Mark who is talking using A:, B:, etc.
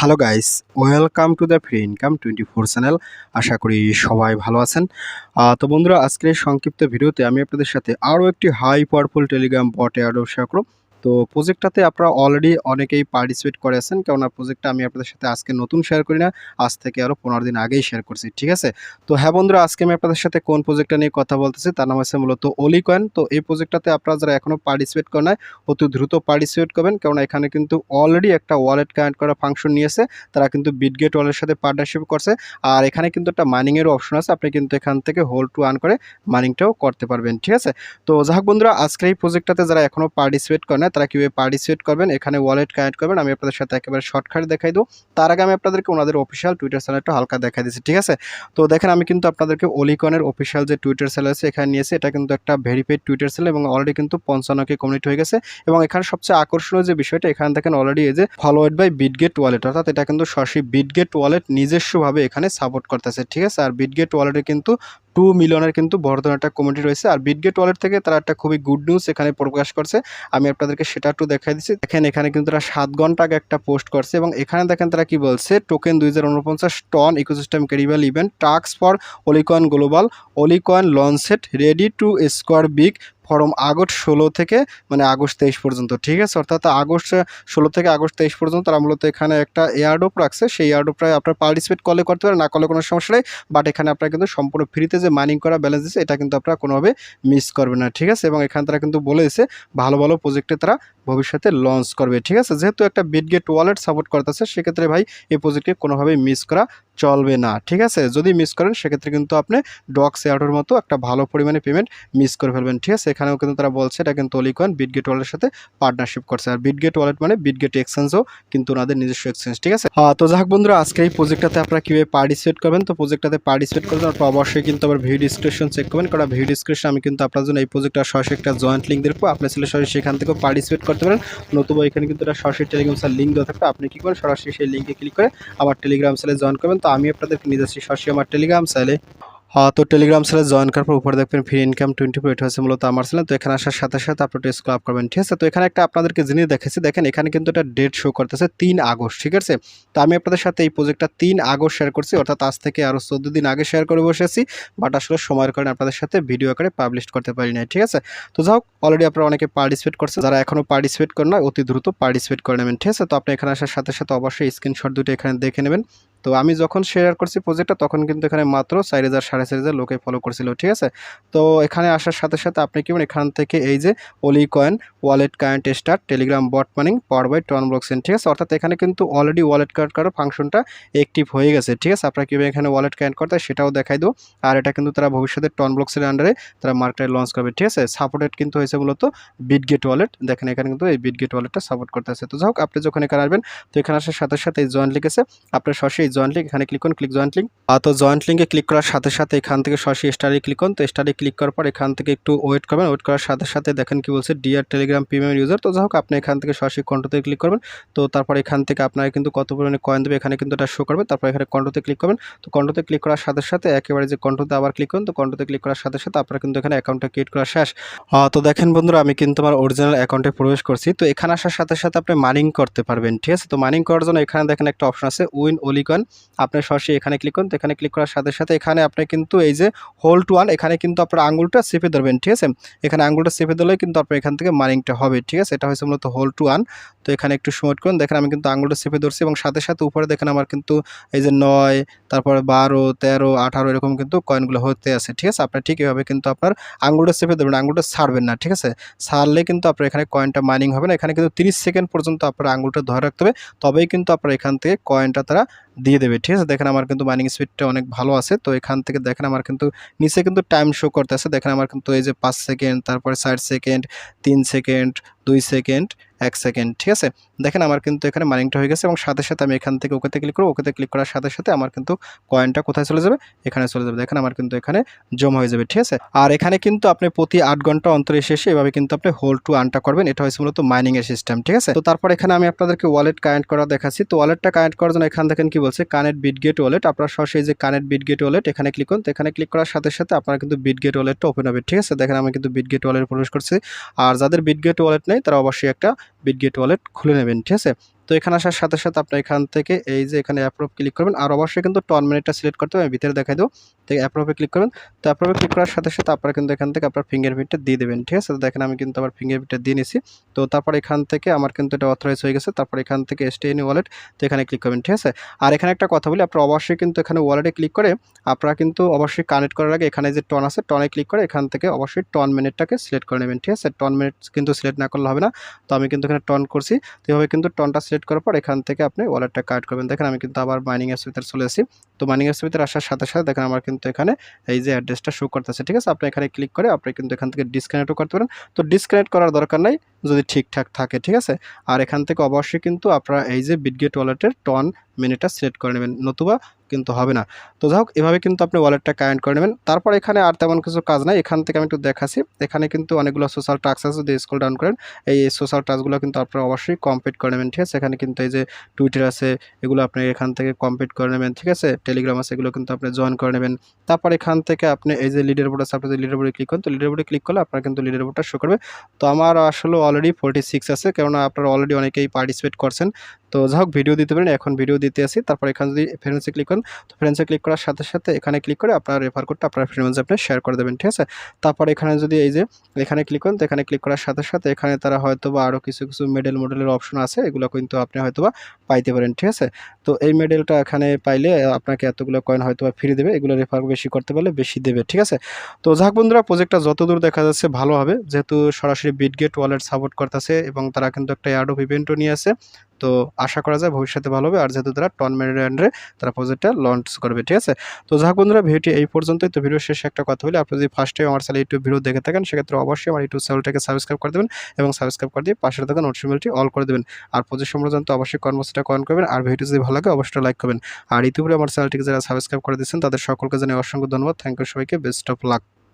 A: Hello guys welcome to the free income twenty four channel আশা করি সবাই ভালো আছেন। তো বন্ধুরা, আজকের সংক্ষিপ্ত ভিডিওতে আমি আপনাদের সাথে আরও একটি high powerful Telegram bot add share করব। তো প্রজেক্টটাতে আপনারা অলরেডি অনেকেই পার্টিসিপেট করেছেন কেননা প্রজেক্টটা আমি আপনাদের সাথে আজকে নতুন শেয়ার করি না, আজ থেকে আরও পনেরো দিন আগেই শেয়ার করছি, ঠিক আছে? তো হ্যাঁ বন্ধুরা, আজকে আমি আপনাদের সাথে কোন প্রজেক্টটা নিয়ে কথা বলতেছি, তার নাম হচ্ছে মূলত অলি কয়েন তো এই প্রজেক্টটাতে আপনারা যারা এখনও পার্টিসিপেট করেন অতি দ্রুত পার্টিসিপেট করবেন, কেননা এখানে কিন্তু অলরেডি একটা ওয়ালেট কানেক্ট করা ফাংশন নিয়েছে, তারা কিন্তু বিটগেট ওয়ালের সাথে পার্টনারশিপ করছে। আর এখানে কিন্তু একটা মাইনিংয়েরও অপশন আছে, আপনি কিন্তু এখান থেকে হোল্ড টু আর্ন করে মাইনিংটাও করতে পারবেন, ঠিক আছে? তো যাই বন্ধুরা, আজকের এই প্রজেক্টটাতে যারা এখনও পার্টিসিপেট করে না তারা কীভাবে পার্টিসিপেট করবেন, এখানে ওয়ালেট কানেক্ট করবেন, আমি আপনাদের সাথে একেবারে শর্টকাট দেখাই দেবো। তার আগে আমি আপনাদেরকে ওনাদের অফিসিয়াল টুইটার চ্যানেলটা হালকা দেখাই দিচ্ছি, ঠিক আছে? তো দেখেন, আমি কিন্তু আপনাদেরকে অলিকনের অফিসিয়াল যে টুইটার চ্যানেল আছে, এখানে নিয়েছি, এটা কিন্তু একটা ভেরিফাইড টুইটার চ্যানেল এবং অলরেডি কিন্তু পঞ্চান্নকে কমিউনিটি হয়ে গেছে। এবং এখানে সবচেয়ে আকর্ষণীয় যে বিষয়টা, এখানে দেখেন অলরেডি এই যে ফলোয়েড বাই বিটগেট ওয়ালেট অর্থাৎ এটা কিন্তু সরাসরি বিটগেট ওয়ালেট নিজস্বভাবে এখানে সাপোর্ট করতেছে, ঠিক আছে? আর বিটগেট ওয়ালেটে কিন্তু টু মিলিয়নের কিন্তু বড় ধরনের একটা কমিটি রয়েছে। আর বিটগেট ওয়ালেট থেকে তারা একটা খুবই গুড নিউজ এখানে প্রকাশ করছে। আমি আপনাদেরকে সেটা একটু দেখাই দিচ্ছি। দেখেন এখানে কিন্তু তারা সাত ঘণ্টা আগে একটা পোস্ট করছে এবং এখানে দেখেন তারা কি বলছে? টোকেন দুই হাজার উনপঞ্চাশ ton ecosystem ক্যারিবাল event task for অলিকয়েন global অলিকয়েন লঞ্চেট ready to square big form August ষোলো থেকে মানে আগস্ট তেইশ পর্যন্ত, ঠিক আছে? অর্থাৎ আগস্ট ষোলো থেকে আগস্ট তেইশ পর্যন্ত তারা মূলত এখানে একটা এয়ারডোপ রাখছে। সেই এয়ারডোপটায় আপনার পার্টিসিপেট কলে করতে পারেন না করলে কোনো সমস্যা নেই। বাট এখানে আপনারা কিন্তু সম্পূর্ণ ফ্রিতে যে মাইনিং করা ব্যালেন্স দিচ্ছে, এটা কিন্তু আপনারা কোনোভাবে মিস করবে না, ঠিক আছে? এবং এখানে তারা কিন্তু বলে দিয়েছে, ভালো ভালো প্রজেক্টে তারা ভবিষ্যতে লঞ্চ করবে, ঠিক আছে? যেহেতু একটা বিটগেট ওয়ালেট সাপোর্ট করতেছে, সেক্ষেত্রে ভাই এই প্রজেক্টকে কোনোভাবেই মিস করা চলবে না, ঠিক আছে? যদি মিস করেন, সেক্ষেত্রে কিন্তু আপনি ডক্স এয়ারডোর মতো একটা ভালো পরিমাণে পেমেন্ট মিস করে ফেলবেন, ঠিক আছে? এখানেও কিন্তু তারা বলছে, এটা কিন্তু অলিকন বিটগেট ওয়ালেটের সাথে পার্টনারশিপ করছে। আর বিটগেট ওয়ালেট মানে বিটগেট এক্সচেঞ্জও কিন্তু ওনাদের নিজস্ব এক্সচেঞ্জ ঠিক আছে? হ্যাঁ তো যাক বন্ধুরা আজকে এই প্রজেক্টটাতে আপনারা কীভাবে পার্টিসিপেট করবেন? তো প্রজেক্টটাতে পার্টিসিপেট করবেন আপনারা অবশ্যই কিন্তু আবার ভিডিও ডিসক্রিপশন চেক করবেন, কারণ ভিডিও ডিসক্রিপশন আমি কিন্তু আপনার জন্য এই প্রজেক্টটা সরাসরি একটা জয়েন্ট লিঙ্ক দেবো আপনি ছেলে সরাসরি সেখান থেকেও পার্টিসিপেট করতে পারেন। নতুবা এখানে কিন্তু একটা সরাসরি টেলিগ্রাম সেল লিঙ্ক দেওয়া থাকবে। আপনি কী করেন সরাসরি সেই লিঙ্কে ক্লিক করে আমার টেলিগ্রাম সেলে জয়েন করবেন। তো আমি আপনাদেরকে নিয়ে যাচ্ছি সরাসরি আমার টেলিগ্রাম সেলে হ্যাঁ তো টেলিগ্রাম সেলে জয়েন করার পর উপরে দেখবেন ফ্রি ইনকাম টোয়েন্টি ফোর এটা হচ্ছে মূলত আমার চ্যানেল। তো এখানে আসার সাথে সাথে আপনি স্কোর আপ করবেন, ঠিক আছে? তো এখানে একটা আপনাদেরকে জিনিস দেখেছি। দেখেন, এখানে কিন্তু একটা ডেট শো করতেছে তিন আগস্ট, ঠিক আছে? তো আমি আপনাদের সাথে এই প্রজেক্টটা তিন আগস্ট শেয়ার করছি। অর্থাৎ আজ থেকে আরও চোদ্দ দিন আগে শেয়ার করে বসেছি। বাট আসলে সময়ের কারণে আপনাদের সাথে ভিডিও আকারে পাবলিশ করতে পারি না ঠিক আছে? তো যাই হোক অলরেডি আপনারা অনেকে পার্টিসিপেট করছে। যারা এখনও পার্টিসিপেট করেন না অতি দ্রুত পার্টিসিপেট করে নেবেন, ঠিক আছে? তো আপনি এখানে আসার সাথে সাথে অবশ্যই স্ক্রিনশট দুটো এখানে দেখে নেবেন। তো আমি যখন শেয়ার করছি প্রজেক্টটা তখন কিন্তু এখানে মাত্র চার হাজার, সাড়ে চার হাজার লোকে ফলো করছিল, ঠিক আছে? তো এখানে আসার সাথে সাথে আপনি কি এখান থেকে এই যে অলি coin wallet current star Telegram bot mining power by TON blockchain ঠিক আছে? অর্থাৎ এখানে কিন্তু অলরেডি ওয়ালেট কার্ড করার ফাংশনটা অ্যাক্টিভ হয়ে গেছে, ঠিক আছে? আপনারা কীভাবে এখানে ওয়ালেট কারেন্ট করতে সেটাও দেখাই দেবো। আর এটা কিন্তু তারা ভবিষ্যতে টন ব্লকসের আন্ডারে তারা মার্কেটে লঞ্চ করবে, ঠিক আছে? সাপোর্টেড কিন্তু হয়েছে মূলত বিটগেট ওয়ালেট দেখেন, এখানে কিন্তু এই বিটগেট ওয়ালেটটা সাপোর্ট করতে আছে তো যাই হোক, আপনি যখন এখানে আসবেন, তো এখানে আসার সাথে সাথে এই জয়েন্ট লিখেছে। আপনার সরাসরি এই জয়েন্ট লিঙ্ক এখানে ক্লিক করুন ক্লিক জয়েন্ট লিঙ্ক তো জয়েন্ট লিঙ্কে ক্লিক করার সাথে সাথে এখান থেকে সরাসরি স্টারে ক্লিক করুন তো স্টারে ক্লিক করার পর এখান থেকে একটু ওয়েট করবেন। ওয়েট করার সাথে সাথে দেখেন কি বলছে ডিআর টেলিগ্রাম প্রিমিয়াম ইউজার তো যাই হোক, আপনি এখান থেকে সরাসরি কন্ট্রোতে ক্লিক করবেন। তো তারপর এখান থেকে আপনারা কিন্তু কত পরিমাণে কয়েন দেবে, এখানে কিন্তু এটা শো করবে। তারপর এখানে কন্ট্রোতে ক্লিক করবেন। তো কন্ট্রোতে ক্লিক করার সাথে সাথে একেবারে যে কন্ট্রোতে আবার ক্লিক করুন তো কন্ট্রোতে ক্লিক করার সাথে সাথে আপনারা কিন্তু এখানে অ্যাকাউন্টটা ক্রিয়েট করা শেষ। তো দেখেন বন্ধুরা, আমি কিন্তু আমার অরিজিনাল অ্যাকাউন্টে প্রবেশ করছি। তো এখানে আসার সাথে সাথে আপনি মাইনিং করতে পারবেন, ঠিক আছে? তো মাইনিং করার জন্য এখানে দেখেন একটা অপশন আছে উইন অলিকন আপনি সরাসরি এখানে ক্লিক করুন, তো এখানে ক্লিক করার সাথে সাথে এখানে আপনি কিন্তু এই যে হোল্ড ওয়ান এখানে কিন্তু আপনার আঙুলটা চেপে ধরবেন, ঠিক আছে? এখানে আঙুলটা চেপে ধরলে কিন্তু আপনার এখান থেকে মাইনিংটা হবে, ঠিক আছে? এটা হচ্ছে মূলত হোল্ড ওয়ান তো এখানে একটু সময় করুন, দেখেন আমি কিন্তু আঙুলটা চেপে ধরছি এবং সাথে সাথে উপরে দেখেন আমার কিন্তু এই যে নয়, তারপরে বারো, তেরো, আঠারো এরকম কিন্তু কয়েনগুলো হতে আছে, ঠিক আছে? আপনার ঠিক এভাবে কিন্তু আপনার আঙুলটা চেপে ধরবেন আঙুলটা ছাড়বেন না, ঠিক আছে? ছাড়লে কিন্তু আপনার এখানে কয়েনটা মাইনিং হবে না, এখানে কিন্তু তিরিশ সেকেন্ড পর্যন্ত আপনার আঙুলটা ধরে রাখতে হবে, তবেই কিন্তু আপনার এখান থেকে কয়েনটা তারা দিয়ে দেবে, ঠিক আছে? দেখেন আমার কিন্তু মাইনিং স্পিডটা অনেক ভালো আছে। তো এখান থেকে দেখেন আমার কিন্তু নিচে কিন্তু টাইম শো করতে আছে দেখেন আমার কিন্তু এই যে পাঁচ সেকেন্ড তারপরে ষাট সেকেন্ড তিন সেকেন্ড দুই সেকেন্ড এক সেকেন্ড ঠিক আছে? দেখেন আমার কিন্তু এখানে মাইনিংটা হয়ে গেছে এবং সাথে সাথে আমি এখান থেকে ওকেতে ক্লিক করব। ওকেতে ক্লিক করার সাথে সাথে আমার কিন্তু কয়েনটা কোথায় চলে যাবে? এখানে চলে যাবে। দেখেন আমার কিন্তু এখানে জমা হয়ে যাবে, ঠিক আছে? আর এখানে কিন্তু আপনি প্রতি আট ঘণ্টা অন্তরে এসে এভাবে কিন্তু আপনি হোল টু আনটা করবেন। এটা হচ্ছে মূলত মাইনিং এর সিস্টেম ঠিক আছে? তো তারপর এখানে আমি আপনাদেরকে ওয়ালেট কানেক্ট করা দেখাচ্ছি। তো ওয়ালেটটা কানেক্ট করার জন্য এখান দেখেন কি বলছে? কানেক্ট বিটগেট ওয়ালেট আপনার সরাসরি যে কানেক্ট বিটগেট ওয়ালেট এখানে ক্লিক করুন। তো এখানে ক্লিক করার সাথে সাথে আপনার কিন্তু বিটগেট ওয়ালেটটা ওপেন হবে, ঠিক আছে? দেখেন আমি কিন্তু বিটগেট ওয়ালেট প্রবেশ করছি। আর যাদের বিটগেট ওয়ালেট নেই, তারা অবশ্যই একটা বিটগেট ওয়ালেট খুলে নেবেন ঠিক আছে? তো এখানে আসার সাথে সাথে আপনি এখান থেকে এই যে এখানে অ্যাপ্রুভ ক্লিক করবেন, আর অবশ্যই কিন্তু টন মিনিটটা সিলেক্ট করতে হবে, আমি ভিতরে দেখাই দেবো। তো অ্যাপ্রুভে ক্লিক করবেন, তো অ্যাপ্রুভে ক্লিক করার সাথে সাথে আপনারা কিন্তু এখান থেকে আপনার ফিঙ্গারপ্রিন্টটা দিয়ে দেবেন, ঠিক আছে? তো দেখেন আমি কিন্তু আমার ফিঙ্গারপ্রিন্টটা দিয়ে নিছি। তো তারপর এখান থেকে আমার কিন্তু এটা অথরাইজ হয়ে গেছে, তারপর এখান থেকে এসটিএনই ওয়ালেট তো এখানে ক্লিক করবেন, ঠিক আছে? আর এখানে একটা কথা বলি, আপনারা অবশ্যই কিন্তু এখানে ওয়ালেটে ক্লিক করে আপনারা কিন্তু অবশ্যই কানেক্ট করার আগে এখানে যে টন আছে টনে ক্লিক করে এখান থেকে অবশ্যই টন মিনিটটাকে সিলেক্ট করে নেবেন, ঠিক আছে? টন মিনিট কিন্তু সিলেক্ট না করলে হবে না। তো আমি কিন্তু এখানে টন করছি, তো এভাবে কিন্তু টনটা সিলেক্ট করার পর এখান থেকে আপনি ওয়ালেটটা কাট করবেন। দেখেন আমি কিন্তু আবার মাইনিং অ্যাপস ভিতরে চলে আসি তো মাইনিং অ্যাপস ভিতরে আসার সাথে সাথে দেখেন আমার কিন্তু এখানে এই যে অ্যাড্রেসটা শো করতেছে, ঠিক আছে? আপনি এখানে ক্লিক করে আপনি কিন্তু এখান থেকে ডিসকানেক্টও করতে পারেন। তো ডিসকানেক্ট করার দরকার নাই, যদি ঠিকঠাক থাকে, ঠিক আছে? আর এখান থেকে অবশ্যই কিন্তু আপনারা এই যে বিটগেট ওয়ালেটের টন মিনিটটা সিলেক্ট করে নেবেন। নতুবা কিন্তু হবে না। তো যাই হোক, এভাবে কিন্তু আপনি ওয়ালেটটা কানেক্ট করে নেবেন। তারপর এখানে আর তেমন কিছু কাজ নাই। এখান থেকে আমি একটু দেখাচ্ছি। এখানে কিন্তু অনেকগুলো সোশ্যাল টাস্ক আছে। যদি স্কুল ডাউন করেন, এই সোশ্যাল টাস্কগুলো কিন্তু আপনারা অবশ্যই কমপ্লিট করে নেবেন, ঠিক আছে? এখানে কিন্তু এই যে টুইটার আছে, এগুলো আপনি এখান থেকে কমপ্লিট করে নেবেন, ঠিক আছে? টেলিগ্রাম আছে, এগুলো কিন্তু আপনি জয়েন করে নেবেন। তারপর এখান থেকে আপনি এই যে লিডার বোর্ড আছে, আপনি লিডার বোর্ডে ক্লিক করেন, তো লিডার বোর্ডে ক্লিক করলে আপনার কিন্তু লিডার বোর্ডটা শো করবে। তো আমার আসলে অলরেডি ফোর্টি সিক্স আছে, কেননা আপনারা অলরেডি অনেকেই পার্টিসিপেট করছেন। তো যাই হোক ভিডিও দিতে পারেন। এখন ভিডিও দিতে আসি। তারপর এখানে যদি ফ্রেন্ডসে ক্লিক করেন তো ফ্রেন্ডসে ক্লিক করার সাথে সাথে এখানে ক্লিক করে আপনার রেফার কোডটা আপনার ফ্রেন্ডসে আপনি শেয়ার করে দেবেন, ঠিক আছে? তারপর এখানে যদি এই যে এখানে ক্লিক করেন, তো এখানে ক্লিক করার সাথে সাথে এখানে তারা হয়তো বা আরও কিছু কিছু মেডেল মডেলের অপশন আছে, এগুলো কিন্তু আপনি হয়তো বা পাইতে পারেন, ঠিক আছে? তো এই মেডেলটা এখানে পাইলে আপনাকে এতগুলো কয়েন হয়তো বা ফ্রি দেবে, এগুলো রেফার বেশি করতে পারলে বেশি দেবে, ঠিক আছে? তো যাক বন্ধুরা প্রজেক্টটা যতদূর দেখা যাচ্ছে ভালো হবে। যেহেতু সরাসরি বিটগেট ওয়ালেট সাপোর্ট করতেছে এবং তারা কিন্তু একটা অ্যাড ইভেন্টও নিয়ে আসে তো আশা করা যায় ভবিষ্যতে ভালো হবে। আর যেহেতু তারা টন মেরিডান্ডে তারা প্রজেক্টটা লঞ্চ করবে, ঠিক আছে? তো যাক বন্ধুরা, ভিডিওটি এই পর্যন্তই। তো ভিডিও শেষে একটা কথা বলি, আপনি যদি ফার্স্ট টাইম আমার চ্যানেল ইউটিউব ভিডিও দেখে থাকেন, সেক্ষেত্রে অবশ্যই আমার ইউটিউব চ্যানেলটাকে সাবস্ক্রাইব করে দেবেন এবং সাবস্ক্রাইব করে দিয়ে পাশের থাকা নোটিফিকেশনটি অল করে দেবেন। আর প্রজেক্ট সম্পর্কে জানতে অবশ্যই কর্মসূচিটা কমেন্ট করবেন, আর ভিডিও যদি ভালো লাগে অবশ্যই লাইক করবেন। আর ইতিপূর্বে আমার চ্যানেলটিকে যারা সাবস্ক্রাইব করে দিচ্ছেন তাদের সকলকে জানিয়ে অসংখ্য ধন্যবাদ। থ্যাংক ইউ সবাইকে বেস্ট অফ লাক